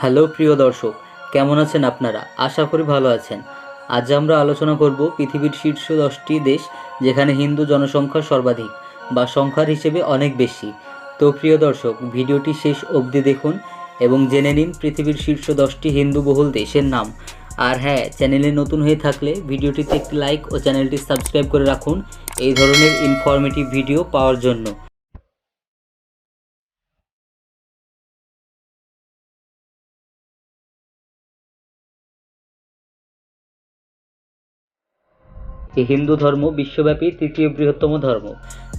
Hello প্রিয় দর্শক, কেমন আছেন আপনারা? আশা করি ভালো আছেন। আজ আমরা আলোচনা করব পৃথিবীর শীর্ষ দশটি দেশ যেখানে হিন্দু জনসংখ্যা সর্বাধিক বা সংখ্যার হিসেবে অনেক বেশি। তো প্রিয় দর্শক, ভিডিওটি শেষ অবধি দেখুন এবং জেনে নিন পৃথিবীর শীর্ষ দশটি হিন্দু বহুল দেশের নাম। আর হ্যাঁ চ্যানেলে নতুন হয়ে থাকলে ভিডিওটিতে একটি লাইক ও চ্যানেলটি সাবস্ক্রাইব করে রাখুন। এই ধরনের ইনফরমেটিভ ভিডিও পাওয়ার জন্য। এই হিন্দু ধর্ম, বিশ্বব্যাপী তৃতীয় বৃহত্তম ধর্ম।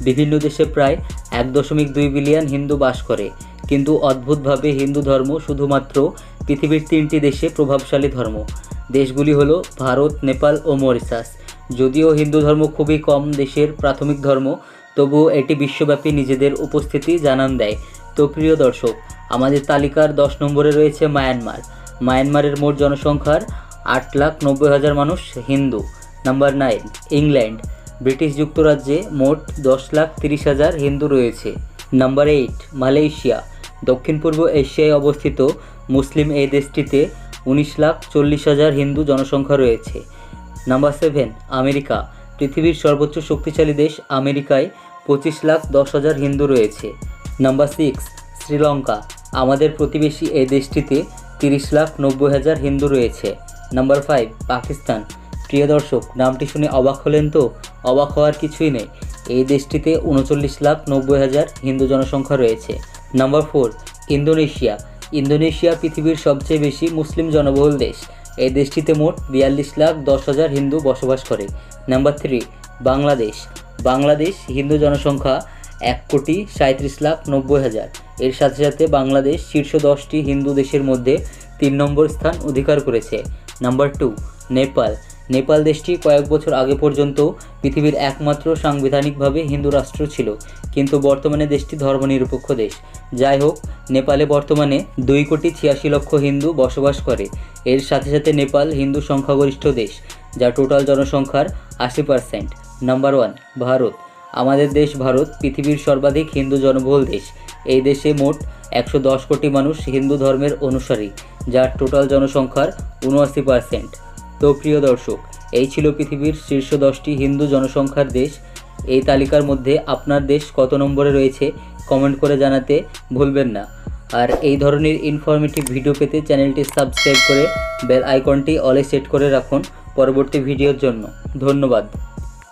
বিভিন্ন দেশে প্রায় এক দশমিক দুই বিলিয়ন হিন্দু বাস করে। কিন্তু অদ্ভুতভাবে হিন্দু ধর্ম শুধুমাত্র পৃথিবীর তিনটি দেশে প্রভাবশালী ধর্ম। দেশগুলি হলো ভারত, নেপাল ও মরিশাস। যদিও হিন্দু ধর্ম খুবই কম দেশের প্রাথমিক ধর্ম, তবুও এটি বিশ্বব্যাপী নিজেদের উপস্থিতি জানান দেয়। তো প্রিয় দর্শক, আমাদের তালিকার দশ নম্বরে রয়েছে মায়ানমার। মায়ানমারের মোট জনসংখ্যার আট লাখ নব্বই হাজার মানুষ Hindu. Number nine, England. British যুক্তরাজ্যে মোট দশ লাখ তিরিশ হাজার হিন্দু রয়েছে। Number eight, Malaysia. দক্ষিণ পূর্ব এশিয়ায় অবস্থিত মুসলিম এই দেশটিতে উনিশ লাখ চল্লিশ হাজার হিন্দু জনসংখ্যা রয়েছে। Number seven, America. পৃথিবীর সর্বোচ্চ শক্তিশালী দেশ আমেরিকায় পঁচিশ লাখ দশ হাজার হিন্দু রয়েছে। Number six, Sri Lanka. আমাদের প্রতিবেশী এই দেশটিতে তিরিশ লাখ নব্বই হাজার হিন্দু রয়েছে। Number five, Pakistan. প্রিয় দর্শক, নামটি শুনে অবাক হলেন তো? অবাক হওয়ার কিছুই নেই। এই দেশটিতে উনচল্লিশ লাখ নব্বই হাজার হিন্দু জনসংখ্যা রয়েছে। Number four, Indonesia. ইন্দোনেশিয়া পৃথিবীর সবচেয়ে বেশি মুসলিম জনবহুল দেশ। এই দেশটিতে মোট বিয়াল্লিশ লাখ দশ হাজার হিন্দু বসবাস করে। Number three, Bangladesh. Bangladesh Hindu জনসংখ্যা এক কোটি সাঁত্রিশ লাখ নব্বই হাজার। এর সাথে সাথে বাংলাদেশ শীর্ষ দশটি হিন্দু দেশের মধ্যে তিন নম্বর স্থান অধিকার করেছে। Number two, Nepal. নেপাল দেশটি কয়েক বছর আগে পর্যন্ত পৃথিবীর একমাত্র সাংবিধানিকভাবে হিন্দু রাষ্ট্র ছিল, কিন্তু বর্তমানে দেশটি ধর্মনিরপেক্ষ দেশ। যাই হোক, নেপালে বর্তমানে দুই কোটি ছিয়াশি লক্ষ হিন্দু বসবাস করে। এর সাথে সাথে নেপাল হিন্দু সংখ্যাগরিষ্ঠ দেশ, যা টোটাল জনসংখ্যার আশি পার্সেন্ট। Number one, Bharat. আমাদের দেশ ভারত পৃথিবীর সর্বাধিক হিন্দু জনবহুল দেশ। এই দেশে মোট একশো দশ কোটি মানুষ হিন্দু ধর্মের অনুসারী, যার টোটাল জনসংখ্যার উনআশি পার্সেন্ট। তো প্রিয় দর্শক, এই ছিল পৃথিবীর শীর্ষ দশটি হিন্দু জনসংখ্যার দেশ। এই তালিকার মধ্যে আপনার দেশ কত নম্বরে রয়েছে কমেন্ট করে জানাতে ভুলবেন না। আর এই ধরনের ইনফরমেটিভ ভিডিও পেতে চ্যানেলটি সাবস্ক্রাইব করে বেল আইকনটি অলে সেট করে রাখুন পরবর্তী ভিডিওর জন্য। ধন্যবাদ।